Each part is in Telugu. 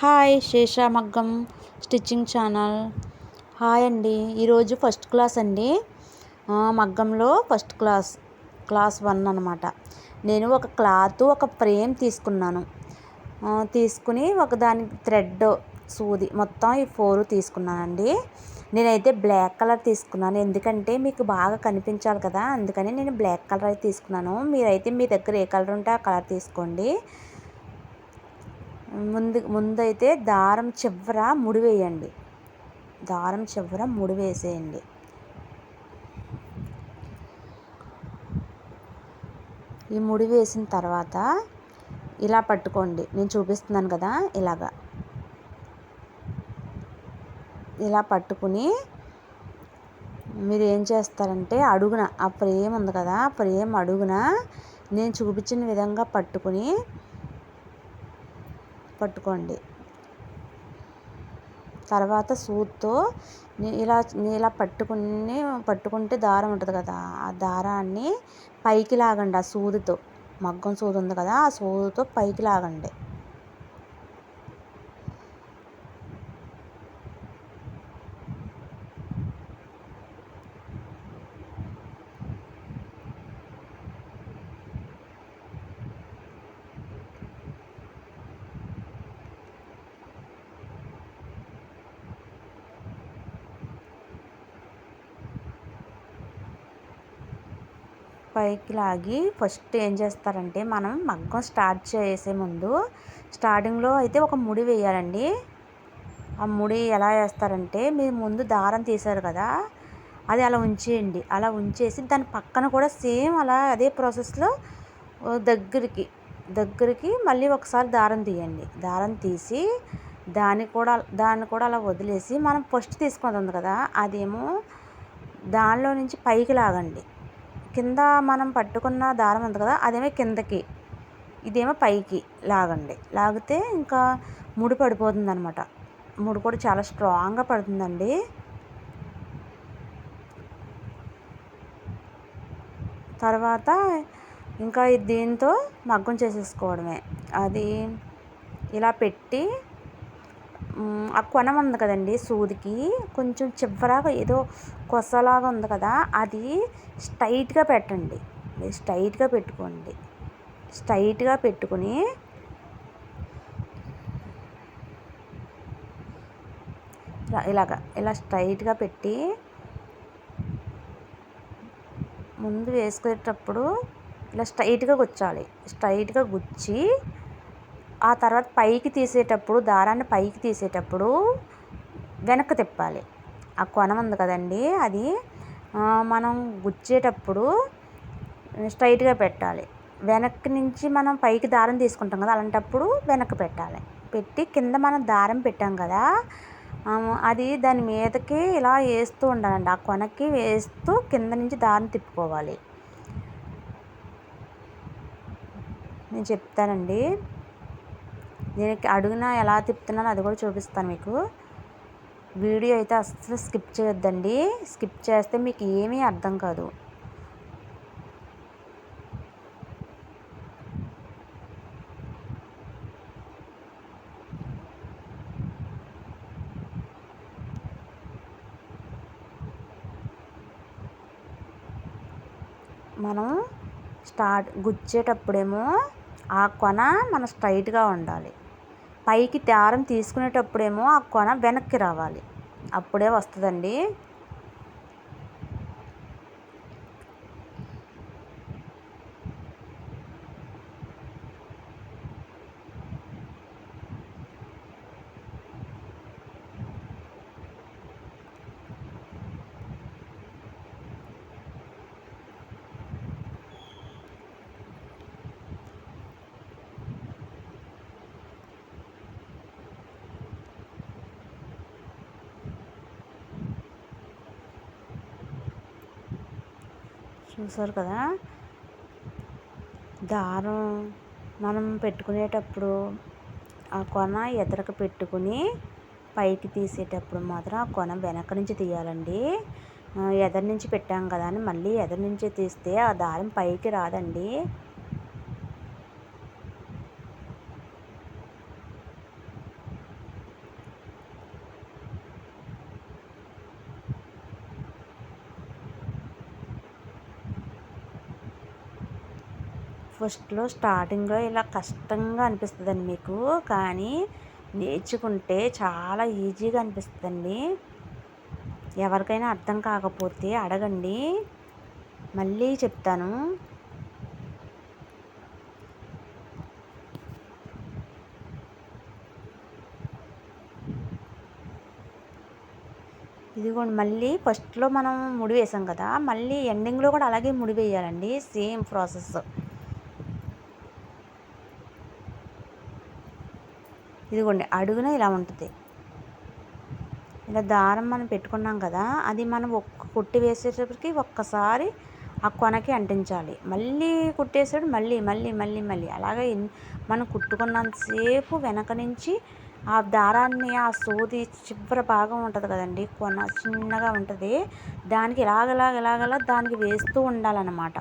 హాయ్ శేష మగ్గం స్టిచ్చింగ్ ఛానల్. హాయ్ అండి. ఈరోజు ఫస్ట్ క్లాస్ అండి. మగ్గంలో ఫస్ట్ క్లాస్ క్లాస్ వన్ అనమాట నేను ఒక క్లాత్ ఒక ఫ్రేమ్ తీసుకున్నాను. తీసుకుని ఒక దానికి థ్రెడ్ సూది మొత్తం ఈ ఫోర్ తీసుకున్నానండి. నేనైతే బ్లాక్ కలర్ తీసుకున్నాను. ఎందుకంటే మీకు బాగా కనిపించాలి కదా అందుకని నేను బ్లాక్ కలర్ అయితే తీసుకున్నాను. మీరైతే మీ దగ్గర ఏ కలర్ ఉంటే ఆ కలర్ తీసుకోండి. ముందు ముందైతే దారం చివర ముడి వేయండి దారం చివర ముడి వేసేయండి ఈ ముడి వేసిన తర్వాత ఇలా పట్టుకోండి. నేను చూపిస్తున్నాను కదా ఇలాగా. ఇలా పట్టుకుని మీరు ఏం చేస్తారంటే అడుగున ఆ ఫ్రేమ్ ఉంది కదా ఆ ఫ్రేమ్ అడుగున నేను చూపించిన విధంగా పట్టుకుని పట్టుకోండి. తర్వాత సూత్తో ఇలా ఇలా పట్టుకుని పట్టుకుంటే దారం ఉంటుంది కదా ఆ దారాన్ని పైకి లాగండి ఆ సూదితో. మగ్గం సూది ఉంది కదా ఆ సూదితో పైకి లాగండి. పైకి లాగి ఫస్ట్ ఏం చేస్తారంటే మనం మగ్గం స్టార్ట్ చేసే ముందు స్టార్టింగ్లో అయితే ఒక ముడి వేయాలండి. ఆ ముడి ఎలా వేస్తారంటే మీరు ముందు దారం తీశారు కదా అది అలా ఉంచేయండి. అలా ఉంచేసి దాని పక్కన కూడా సేమ్ అలా అదే ప్రాసెస్లో దగ్గరికి దగ్గరికి మళ్ళీ ఒకసారి దారం తీయండి. దారం తీసి దాన్ని కూడా దాన్ని కూడా అలా వదిలేసి మనం ఫస్ట్ తీసుకుంటుంది కదా అదేమో దానిలో నుంచి పైకి లాగండి. కింద మనం పట్టుకున్న దారం ఉంది కదా అదేమో కిందకి. ఇదేమో పైకి లాగండి. లాగితే ఇంకా ముడి పడిపోతుంది అనమాట ముడి కూడా చాలా స్ట్రాంగ్గా పడుతుందండి. తర్వాత ఇంకా దీంతో మగ్గం చేసేసుకోవడమే. అది ఇలా పెట్టి ఆ కొనం ఉంది కదండి సూదికి. కొంచెం చివరగా ఏదో కొసలాగా ఉంది కదా అది స్ట్రైట్గా పెట్టండి. స్ట్రైట్గా పెట్టుకోండి. స్ట్రైట్గా పెట్టుకుని ఇలాగ ఇలా స్ట్రైట్గా పెట్టి ముందు వేసుకునేటప్పుడు ఇలా స్ట్రైట్గా గుచ్చాలి. స్ట్రైట్గా గుచ్చి ఆ తర్వాత పైకి తీసేటప్పుడు దారాన్ని పైకి తీసేటప్పుడు వెనక్కి తిప్పాలి. ఆ కొనం ఉంది కదండి అది మనం గుచ్చేటప్పుడు స్ట్రైట్గా పెట్టాలి. వెనక్కి నుంచి మనం పైకి దారం తీసుకుంటాం కదా అలాంటప్పుడు వెనక్కి పెట్టాలి. పెట్టి కింద మనం దారం పెట్టాం కదా అది దాని మీదకి ఇలా వేస్తూ ఉండాలండి. ఆ కొనకి వేస్తూ కింద నుంచి దారం తిప్పుకోవాలి. నేను చెప్తానండి. దీనికి అడుగున ఎలా తిప్పుతున్నానో అది కూడా చూపిస్తాను మీకు. వీడియో అయితే అస్సలు స్కిప్ చేయొద్దండి. స్కిప్ చేస్తే మీకు ఏమీ అర్థం కాదు. మనం స్టార్ట్ గుచ్చేటప్పుడేమో ఆ కొన మన స్ట్రైట్గా ఉండాలి. పైకి దారం తీసుకునేటప్పుడేమో ఆ కొన వెనక్కి రావాలి. అప్పుడే వస్తుందండి. చూసారు కదా? దారం మనం పెట్టుకునేటప్పుడు ఆ కొన ఎదరకు పెట్టుకుని పైకి తీసేటప్పుడు మాత్రం ఆ కొన వెనక నుంచి తీయాలండి. ఎదరి నుంచి పెట్టాం కదా అని మళ్ళీ ఎదరి నుంచి తీస్తే ఆ దారం పైకి రాదండి. ఫస్ట్లో స్టార్టింగ్లో ఇలా కష్టంగా అనిపిస్తుందండి మీకు. కానీ నేర్చుకుంటే చాలా ఈజీగా అనిపిస్తుందండి. ఎవరికైనా అర్థం కాకపోతే అడగండి. మళ్ళీ చెప్తాను. ఇదిగోండి మళ్ళీ ఫస్ట్లో మనం ముడి వేసాం కదా మళ్ళీ ఎండింగ్లో కూడా అలాగే ముడి వేయాలండి. Same process. ఇదిగోండి అడుగున ఇలా ఉంటుంది. ఇలా దారం మనం పెట్టుకున్నాం కదా అది మనం ఒక్క కుట్టి వేసేటప్పటికి ఒక్కసారి ఆ కొనకి అంటించాలి. మళ్ళీ కుట్టేసాడు మళ్ళీ మళ్ళీ మళ్ళీ మళ్ళీ. అలాగే మనం కుట్టుకున్నంతసేపు వెనక నుంచి ఆ దారాన్ని ఆ సూది చివరి భాగం ఉంటుంది కదండి కొన చిన్నగా ఉంటుంది. దానికి ఇలాగలాగ ఇలాగలా దానికి వేస్తూ ఉండాలన్నమాట.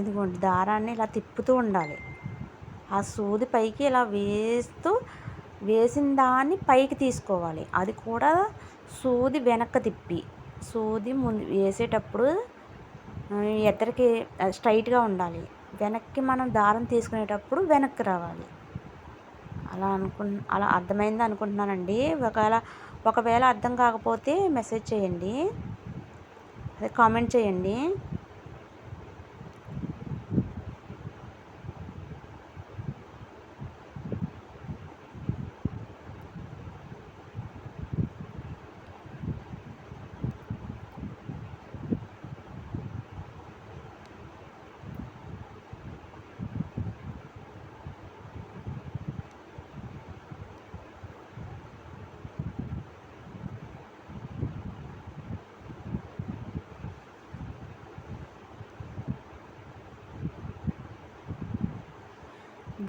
ఇదిగోండి దారాన్ని ఇలా తిప్పుతూ ఉండాలి. ఆ సూది పైకి ఇలా వేస్తూ వేసిన దాన్ని పైకి తీసుకోవాలి. అది కూడా సూది వెనక్కి తిప్పి సూది ముందు వేసేటప్పుడు ఎద్దరికి స్ట్రైట్గా ఉండాలి. వెనక్కి మనం దారం తీసుకునేటప్పుడు వెనక్కి రావాలి. అలా అనుకు అలా అర్థమైంది అనుకుంటున్నానండి. ఒకవేళ ఒకవేళ అర్థం కాకపోతే మెసేజ్ చేయండి. అదే కామెంట్ చేయండి.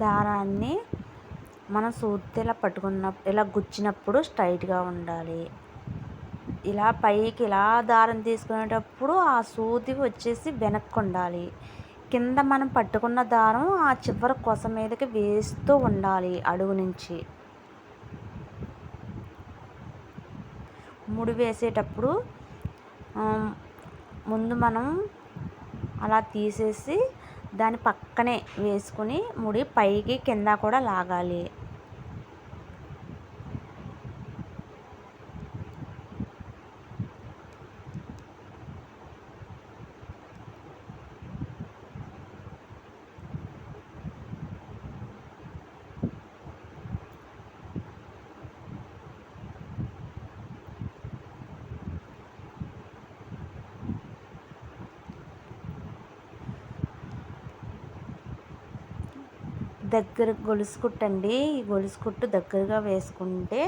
దారాన్ని మనం సూది ఇలా పట్టుకున్న ఇలా గుచ్చినప్పుడు స్ట్రైట్గా ఉండాలి. ఇలా పైకి ఇలా దారం తీసుకునేటప్పుడు ఆ సూది వచ్చేసి వెనక్కి ఉండాలి. కింద మనం పట్టుకున్న దారం ఆ చివరి కొస మీదకి వేస్తూ ఉండాలి అడుగు నుంచి. ముడి వేసేటప్పుడు ముందు మనం అలా తీసేసి దాని పక్కనే వేసుకుని ముడి పైకి కింద కూడా లాగాలి. దగ్గర గొలుసు కుట్టండి ఈ గొలుసు కుట్టు దగ్గరగా వేసుకుంటే